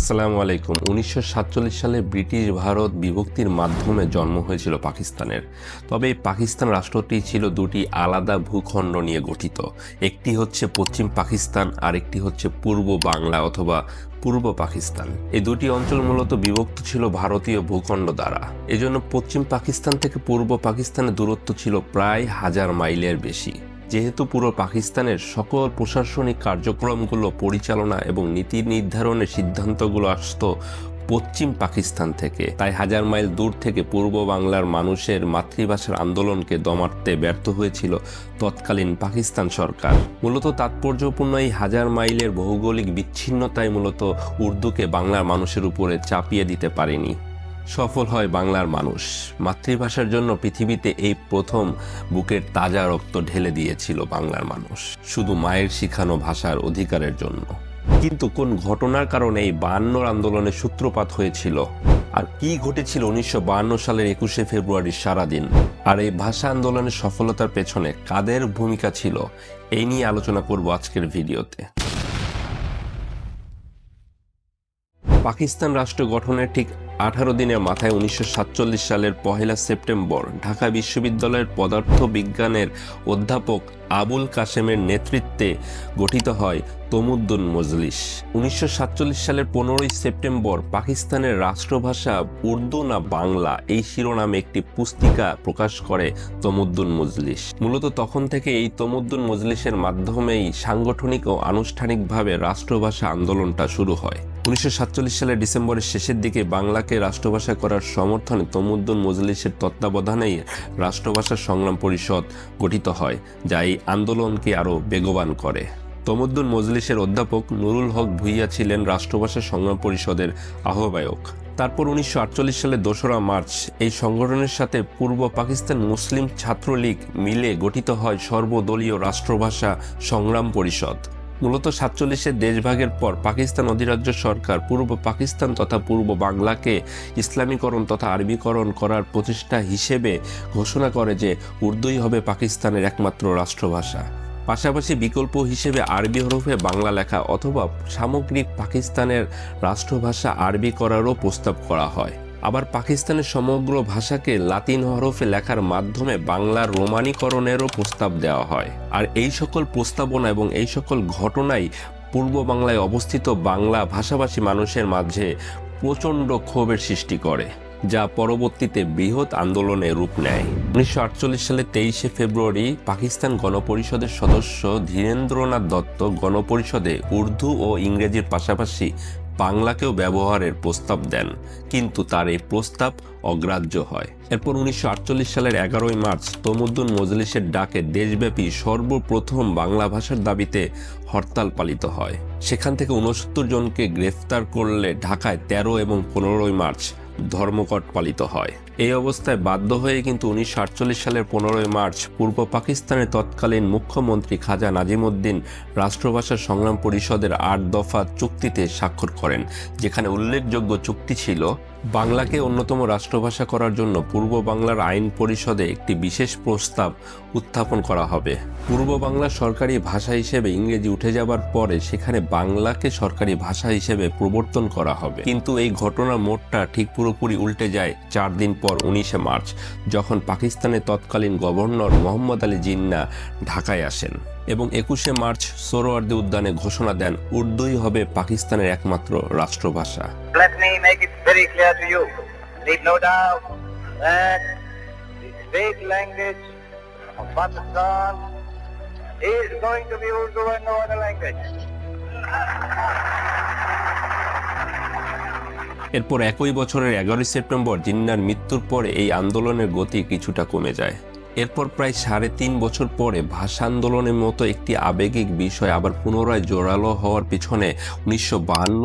আসসালামু আলাইকুম। উনিশশো সাতচল্লিশ সালে ব্রিটিশ ভারত বিভক্তির মাধ্যমে জন্ম হয়েছিল পাকিস্তানের। তবে এই পাকিস্তান রাষ্ট্রটি ছিল দুটি আলাদা ভূখণ্ড নিয়ে গঠিত। একটি হচ্ছে পশ্চিম পাকিস্তান আর একটি হচ্ছে পূর্ব বাংলা অথবা পূর্ব পাকিস্তান। এই দুটি অঞ্চল মূলত বিভক্ত ছিল ভারতীয় ভূখণ্ড দ্বারা। এজন্য পশ্চিম পাকিস্তান থেকে পূর্ব পাকিস্তানের দূরত্ব ছিল প্রায় হাজার মাইলের বেশি। যেহেতু পুরো পাকিস্তানের সকল প্রশাসনিক কার্যক্রমগুলো, পরিচালনা এবং নীতি নির্ধারণের সিদ্ধান্তগুলো আসত পশ্চিম পাকিস্তান থেকে। তাই হাজার মাইল দূর থেকে পূর্ব বাংলার মানুষের মাতৃভাষার আন্দোলনকে দমাতে ব্যর্থ হয়েছিল তৎকালীন পাকিস্তান সরকার। মূলত তাৎপর্যপূর্ণ এই হাজার মাইলের ভৌগোলিক বিচ্ছিন্নতায় মূলত উর্দুকে বাংলার মানুষের উপরে চাপিয়ে দিতে পারেনি। সফল হয় বাংলার মানুষ। মাতৃভাষার জন্য পৃথিবীতে এই প্রথম বুকের তাজা রক্ত ঢেলে দিয়েছিল বাংলার মানুষ, শুধু মায়ের শিখানো ভাষার অধিকারের জন্য। কিন্তু কোন ঘটনার কারণে এই বায়ান্নর আন্দোলনের সূত্রপাত হয়েছিল? আর কি ঘটেছিল উনিশশো সালের একুশে ফেব্রুয়ারির সারাদিন? আর এই ভাষা আন্দোলনের সফলতার পেছনে কাদের ভূমিকা ছিল? এই নিয়ে আলোচনা করব আজকের ভিডিওতে। পাকিস্তান রাষ্ট্র গঠনের ঠিক আঠারো দিনের মাথায় উনিশশো সাতচল্লিশ সালের পহেলা সেপ্টেম্বর ঢাকা বিশ্ববিদ্যালয়ের পদার্থ বিজ্ঞানের অধ্যাপক আবুল কাসেমের নেতৃত্বে গঠিত হয় তমুদ্দুন মজলিস। উনিশশো সাতচল্লিশ সালের পনেরোই সেপ্টেম্বর পাকিস্তানের রাষ্ট্রভাষা উর্দু না বাংলা এই শিরোনামে একটি পুস্তিকা প্রকাশ করে তমুদ্দুন মজলিস। মূলত তখন থেকে এই তমুদ্দুন মজলিসের মাধ্যমেই সাংগঠনিক ও আনুষ্ঠানিকভাবে রাষ্ট্রভাষা আন্দোলনটা শুরু হয়। উনিশশো সাতচল্লিশ সালের ডিসেম্বরের শেষের দিকে বাংলাকে রাষ্ট্রভাষা করার সমর্থনে তমুদ্দুন মজলিসের তত্ত্বাবধানেই রাষ্ট্রভাষা সংগ্রাম পরিষদ গঠিত হয়, যা এই আন্দোলনকে আরও বেগবান করে। তমুদ্দুন মজলিসের অধ্যাপক নুরুল হক ভুইয়া ছিলেন রাষ্ট্রভাষা সংগ্রাম পরিষদের আহ্বায়ক। তারপর উনিশশো আটচল্লিশ সালে দোসরা মার্চ এই সংগঠনের সাথে পূর্ব পাকিস্তান মুসলিম ছাত্রলীগ মিলে গঠিত হয় সর্বদলীয় রাষ্ট্রভাষা সংগ্রাম পরিষদ। মূলত সাতচল্লিশের দেশভাগের পর পাকিস্তান অধিরাজ্য সরকার পূর্ব পাকিস্তান তথা পূর্ব বাংলাকে ইসলামীকরণ তথা আরবিকরণ করার প্রচেষ্টা হিসেবে ঘোষণা করে যে উর্দুই হবে পাকিস্তানের একমাত্র রাষ্ট্রভাষা। পাশাপাশি বিকল্প হিসেবে আরবি হরফে বাংলা লেখা অথবা সামগ্রিক পাকিস্তানের রাষ্ট্রভাষা আরবি করারও প্রস্তাব করা হয়। আবার পাকিস্তানের সমগ্র ভাষাকে লাতিন হরফে লেখার মাধ্যমে বাংলার রোমানীকরণেরও প্রস্তাব দেওয়া হয়। আর এই সকল প্রস্তাবনা এবং এই সকল ঘটনাই পূর্ব বাংলায় অবস্থিত বাংলা ভাষাভাষী মানুষের মাঝে প্রচণ্ড ক্ষোভের সৃষ্টি করে, যা পরবর্তীতে বৃহৎ আন্দোলনে রূপ নেয়। উনিশশো সালে তেইশে ফেব্রুয়ারি পাকিস্তান গণপরিষদের সদস্য ধীরেন্দ্রনাথ দত্ত গণপরিষদে উর্দু ও ইংরেজির পাশাপাশি বাংলাকেও ব্যবহারের প্রস্তাব দেন, কিন্তু তার এই প্রস্তাব অগ্রাহ্য হয়। এরপর উনিশশো আটচল্লিশ সালের এগারোই মার্চ তমুদ্দুন মজলিসের ডাকে দেশব্যাপী সর্বপ্রথম বাংলা ভাষার দাবিতে হরতাল পালিত হয়। সেখান থেকে উনসত্তর জনকে গ্রেফতার করলে ঢাকায় তেরো এবং পনেরোই মার্চ ধর্মঘট পালিত হয়। এই অবস্থায় বাধ্য হয়ে কিন্তু উনিশশো আটচল্লিশ সালের পনেরোই মার্চ পূর্ব পাকিস্তানের তৎকালীন মুখ্যমন্ত্রী খাজা নাজিমুদ্দিন রাষ্ট্রভাষা সংগ্রাম পরিষদের আট দফা চুক্তিতে স্বাক্ষর করেন, যেখানে উল্লেখযোগ্য চুক্তি ছিল বাংলাকে অন্যতম রাষ্ট্রভাষা করার জন্য পূর্ব বাংলার আইন পরিষদে একটি বিশেষ প্রস্তাব উত্থাপন করা হবে। পূর্ব বাংলা সরকারি ভাষা হিসেবে ইংরেজি উঠে যাবার পরে সেখানে বাংলাকে সরকারি ভাষা হিসেবে প্রবর্তন করা হবে। কিন্তু এই ঘটনার মোড়টা ঠিক পুরোপুরি উল্টে যায় চার দিন পর উনিশে মার্চ, যখন পাকিস্তানের তৎকালীন গভর্নর মোহাম্মদ আলী জিন্না ঢাকায় আসেন এবং একুশে মার্চ সোহরাওয়ার্দী উদ্যানে ঘোষণা দেন, উর্দুই হবে পাকিস্তানের একমাত্র রাষ্ট্রভাষা। Very clear to you. Leave no doubt that the state language of Pakistan is going to be Urdu and no other language. এরপর একই বছরের এগারোই সেপ্টেম্বর জিন্নার মৃত্যুর পর এই আন্দোলনের গতি কিছুটা কমে যায় এরপর প্রায় সাড়ে তিন বছর পরে ভাষা আন্দোলনের মতো একটি আবেগিক বিষয় আবার পুনরায় জোরালো হওয়ার পিছনে উনিশশো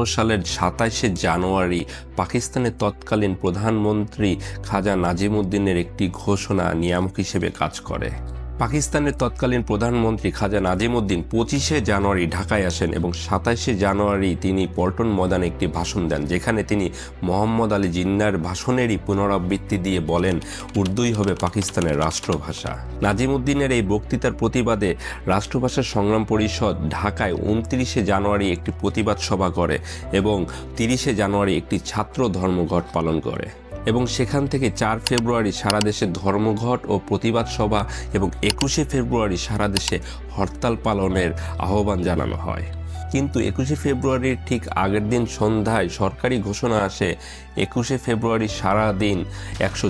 সালের সাতাশে জানুয়ারি পাকিস্তানের তৎকালীন প্রধানমন্ত্রী খাজা নাজিমুদ্দিনের একটি ঘোষণা নিয়ামক হিসেবে কাজ করে। পাকিস্তানের তৎকালীন প্রধানমন্ত্রী খাজা নাজিমুদ্দিন পঁচিশে জানুয়ারি ঢাকায় আসেন এবং সাতাশে জানুয়ারি তিনি পল্টন ময়দানে একটি ভাষণ দেন, যেখানে তিনি মোহাম্মদ আলী জিন্নার ভাষণেরই পুনরাবৃত্তি দিয়ে বলেন, উর্দুই হবে পাকিস্তানের রাষ্ট্রভাষা। নাজিমুদ্দিনের এই বক্তৃতার প্রতিবাদে রাষ্ট্রভাষা সংগ্রাম পরিষদ ঢাকায় উনত্রিশে জানুয়ারি একটি প্রতিবাদ সভা করে এবং তিরিশে জানুয়ারি একটি ছাত্র ধর্মঘট পালন করে। এবং সেখান থেকে চার ফেব্রুয়ারি সারা দেশে ধর্মঘট ও প্রতিবাদ সভা এবং একুশে ফেব্রুয়ারি সারা দেশে হরতাল পালনের আহ্বান জানানো হয়। কিন্তু একুশে ফেব্রুয়ারির ঠিক আগের দিন সন্ধ্যায় সরকারি ঘোষণা আসে, একুশে ফেব্রুয়ারি সারা দিন একশো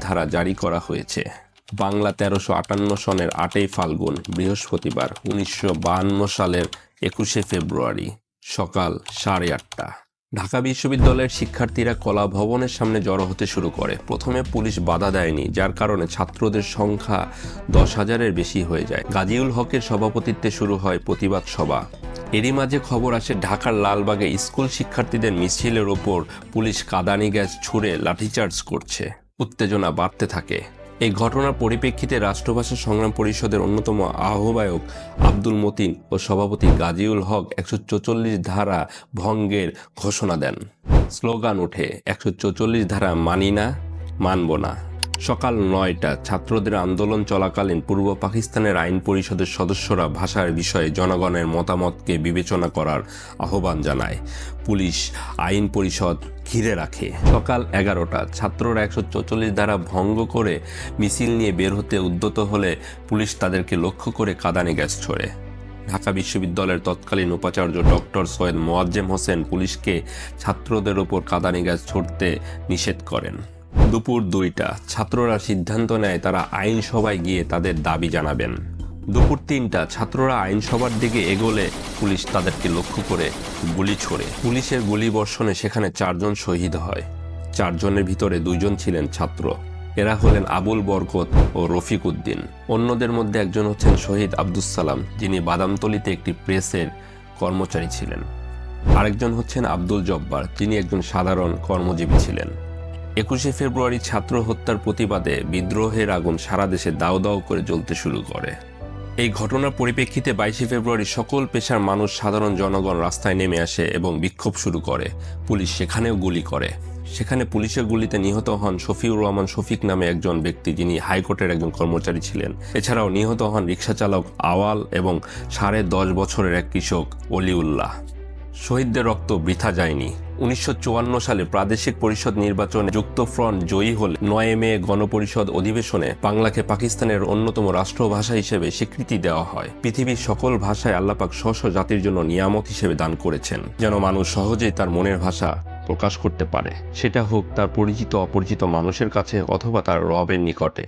ধারা জারি করা হয়েছে। বাংলা তেরোশো আটান্ন সনের আটই ফাল্গুন, বৃহস্পতিবার, উনিশশো সালের একুশে ফেব্রুয়ারি, সকাল সাড়ে আটটা। ঢাকা বিশ্ববিদ্যালয়ের শিক্ষার্থীরা কলা ভবনের সামনে জড়ো হতে শুরু করে। প্রথমে পুলিশ বাধা দেয়নি, যার কারণে ছাত্রদের সংখ্যা দশ হাজারের বেশি হয়ে যায়। গাজীউল হকের সভাপতিত্বে শুরু হয় প্রতিবাদ সভা। এরই মাঝে খবর আসে, ঢাকার লালবাগে স্কুল শিক্ষার্থীদের মিছিলের ওপর পুলিশ কাদানি গ্যাস ছুড়ে লাঠিচার্জ করছে। উত্তেজনা বাড়তে থাকে। এই ঘটনার পরিপ্রেক্ষিতে রাষ্ট্রভাষা সংগ্রাম পরিষদের অন্যতম আহ্বায়ক আব্দুল মতিন ও সভাপতি গাজীউল হক একশো ধারা ভঙ্গের ঘোষণা দেন। স্লোগান ওঠে, একশো ধারা মানি না, মানব না। সকাল নয়টা, ছাত্রদের আন্দোলন চলাকালীন পূর্ব পাকিস্তানের আইন পরিষদের সদস্যরা ভাষার বিষয়ে জনগণের মতামতকে বিবেচনা করার আহ্বান জানায়। পুলিশ, আইন পরিষদ ঘিরে রাখে। সকাল এগারোটা, ছাত্ররা একশো চৌচল্লিশ ধারা ভঙ্গ করে মিছিল নিয়ে বের হতে উদ্যত হলে পুলিশ তাদেরকে লক্ষ্য করে কাদানে গ্যাস ছোড়ে। ঢাকা বিশ্ববিদ্যালয়ের তৎকালীন উপাচার্য ডক্টর সৈয়দ মোয়াজ্জেম হোসেন পুলিশকে ছাত্রদের ওপর কাদানি গ্যাস ছড়তে নিষেধ করেন। দুপুর দুইটা, ছাত্ররা সিদ্ধান্ত নেয় তারা আইনসভায় গিয়ে তাদের দাবি জানাবেন। দুপুর তিনটা ছাত্ররা আইনসভার দিকে এগোলে পুলিশ তাদেরকে লক্ষ্য করে গুলি ছোড়ে। পুলিশের গুলি বর্ষণে সেখানে চারজন শহীদ হয়। চারজনের ভিতরে দুইজন ছিলেন ছাত্র। এরা হলেন আবুল বরকত ও রফিক উদ্দিন। অন্যদের মধ্যে একজন হচ্ছেন শহীদ আব্দুস সালাম, যিনি বাদামতলিতে একটি প্রেসের কর্মচারী ছিলেন। আরেকজন হচ্ছেন আব্দুল জব্বার, যিনি একজন সাধারণ কর্মজীবী ছিলেন। একুশে ফেব্রুয়ারি ছাত্র হত্যার প্রতিবাদে বিদ্রোহের আগুন সারা দেশে দাও দাও করে জ্বলতে শুরু করে। এই ঘটনার পরিপ্রেক্ষিতে বাইশে ফেব্রুয়ারি সকল পেশার মানুষ সাধারণ জনগণ রাস্তায় নেমে আসে এবং বিক্ষোভ শুরু করে। পুলিশ সেখানেও গুলি করে। সেখানে পুলিশের গুলিতে নিহত হন শফিউর রহমান শফিক নামে একজন ব্যক্তি যিনি হাইকোর্টের একজন কর্মচারী ছিলেন। এছাড়াও নিহত হন রিক্সা চালক আওয়াল এবং সাড়ে দশ বছরের এক কৃষক অলিউল্লাহ। শহীদদের রক্ত বৃথা যায়নি। উনিশশো চুয়ান্ন সালে প্রাদেশিক পরিষদ নির্বাচনে যুক্তফ্রন্ট জয়ী হলে নয় মে গণপরিষদ অধিবেশনে বাংলাকে পাকিস্তানের অন্যতম রাষ্ট্রভাষা হিসেবে স্বীকৃতি দেওয়া হয়। পৃথিবীর সকল ভাষায় আল্লাপাক স্ব জাতির জন্য নিয়ামত হিসেবে দান করেছেন, যেন মানুষ সহজেই তার মনের ভাষা প্রকাশ করতে পারে। সেটা হোক তার পরিচিত অপরিচিত মানুষের কাছে অথবা তার রবের নিকটে।